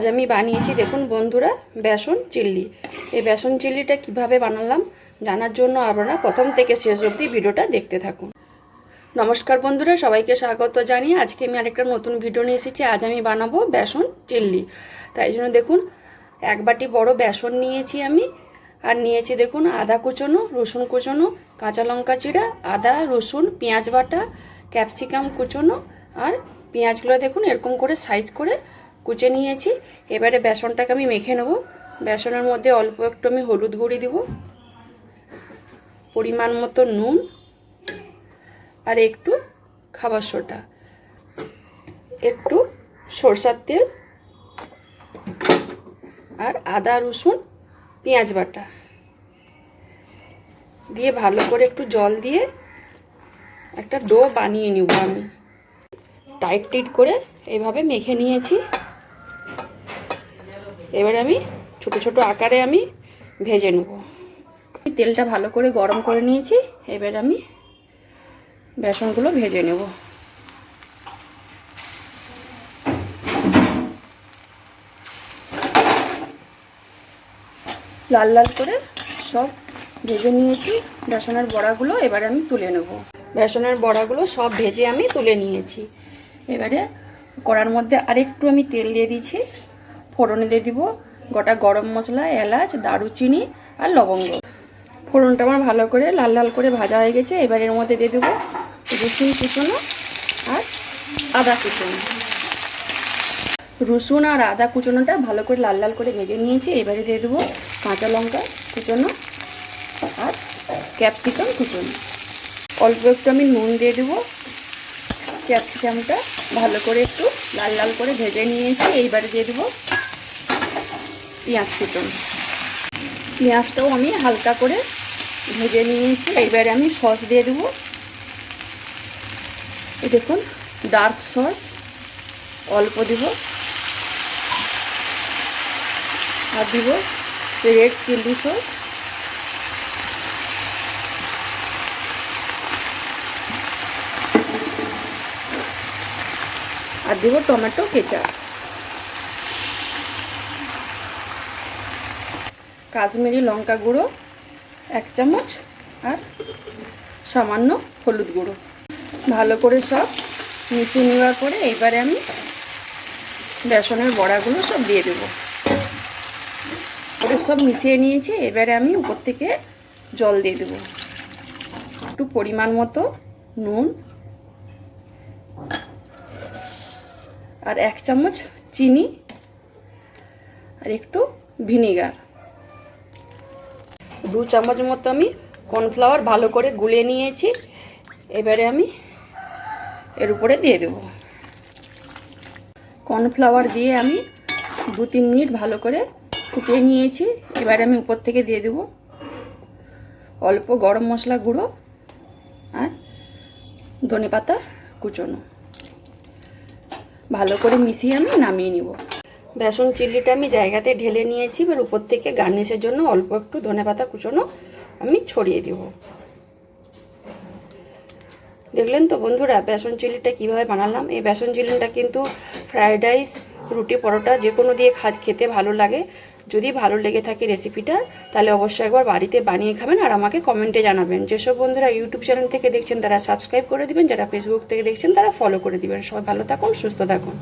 আজ আমি বানিয়েছি, দেখুন বন্ধুরা, বেসন চিল্লি। এই বেসন চিল্লিটা কীভাবে বানালাম জানার জন্য আপনারা প্রথম থেকে শেষ অবধি ভিডিওটা দেখতে থাকুন। নমস্কার বন্ধুরা, সবাইকে স্বাগত জানিয়ে আজকে আমি আরেকটা নতুন ভিডিও নিয়ে এসেছি। আজ আমি বানাবো বেসন চিল্লি। তাই জন্য দেখুন, এক বাটি বড় বেসন নিয়েছি আমি। আর নিয়েছি দেখুন, আদা কুচনো, রসুন কুচনো, কাঁচা লঙ্কা চিড়া, আদা, রসুন, পেঁয়াজ বাটা, ক্যাপসিকাম কুচনো। আর পেঁয়াজগুলো দেখুন, এরকম করে সাইজ করে কুচে নিয়েছি। এবারে বেসনটাকে আমি মেখে নেব। বেসনের মধ্যে অল্প একটু আমি হলুদ গুঁড়ি দেব, পরিমাণ মতো নুন, আর একটু খাবার সোডা, একটু সরষার তেল, আর আদা, রসুন, পেঁয়াজ বাটা। দিয়ে ভালো করে একটু জল দিয়ে একটা ডো বানিয়ে নিব আমি। টাইট টিট করে এইভাবে মেখে নিয়েছি। এবার আমি ছোট ছোট আকারে আমি ভেজে নেব। তেলটা ভালো করে গরম করে নিয়েছি, এবার আমি বেসনগুলো ভেজে নেব। লাল লাল করে সব ভেজে নিয়েছি, বেসনের বড়াগুলো এবারে আমি তুলে নেব। বেসনের বড়াগুলো সব ভেজে আমি তুলে নিয়েছি। এবারে কড়ার মধ্যে আরেকটু আমি তেল দিয়ে দিয়েছি ফোড়নে দিয়ে দিব গোটা গরম মশলা, এলাচ, দারুচিনি আর লবঙ্গ। ফোড়নটা আমার ভালো করে লাল লাল করে ভাজা হয়ে গেছে, এবার এর মধ্যে দিয়ে দেবো রসুন কুচনো আর আদা কুচনো। রসুন আর আদা কুচনোটা ভালো করে লাল লাল করে ভেজে নিয়েছি, এবারে দিয়ে দেবো কাঁচা লঙ্কা কুচনো আর ক্যাপসিকাম কুচনো। অল্প একটু আমি নুন দিয়ে দেবো, ক্যাপসিকামটা ভালো করে একটু লাল লাল করে ভেজে নিয়েছি, এইবারে দিয়ে দেবো পেঁয়াজ কুচন। পেঁয়াজটাও আমি হালকা করে ভেজে নিয়েছি। এইবারে আমি সস দিয়ে দেবো। দেখুন ডার্ক সস, অল্প দিব। আর দিব রেড চিলি সস। আর দেবো টমেটো কেচাপ। কাশ্মীরি লঙ্কা গুঁড়ো, এক চামচ, আর সামান্য হলুদ গুঁড়ো। ভালো করে সব মিশিয়ে নেওয়ার পরে এইবারে আমি বেসনের বড়াগুলো সব দিয়ে দেবো। ওটা সব মিশিয়ে নিয়েছি, এবারে আমি উপর থেকে জল দিয়ে দেবো। একটু পরিমাণ মতো নুন আর এক চামচ চিনি আর একটু ভিনিগার। দু চামচ মতো আমি কর্নফ্লাওয়ার ভালো করে গুলে নিয়েছি। এবারে আমি এর উপরে দিয়ে দেব। কর্নফ্লাওয়ার দিয়ে আমি দু তিন মিনিট ভালো করে ফুটিয়ে নিয়েছি। এবারে আমি উপর থেকে দিয়ে দেব অল্প গরম মশলা গুঁড়ো আর ধনে পাতা কুচোনো। ভালো করে মিশিয়ে আমি নামিয়ে নিব। বেসন চিল্লিটা আমি জায়গাতে ঢেলে নিয়েছি, এবার উপর থেকে গার্নিশের জন্য অল্প একটু ধনে পাতা কুচোনো আমি ছড়িয়ে দেব। দেখলেন তো বন্ধুরা, বেসন চিল্লিটা কীভাবে বানালাম? এই বেসন চিল্লিটা কিন্তু ফ্রায়েড রাইস, রুটি পরোটা যে কোনো দিয়ে খা খেতে ভালো লাগে। যদি ভালো লেগে থাকে রেসিপিটা, তাহলে অবশ্যই একবার বাড়িতে বানিয়ে খাবেন আর আমাকে কমেন্টে জানাবেন। যেসব বন্ধুরা ইউটিউব চ্যানেল থেকে দেখছেন, তারা সাবস্ক্রাইব করে দিবেন, যারা ফেসবুক থেকে দেখছেন, তারা ফলো করে দিবেন। সবাই ভালো থাকুন, সুস্থ থাকুন।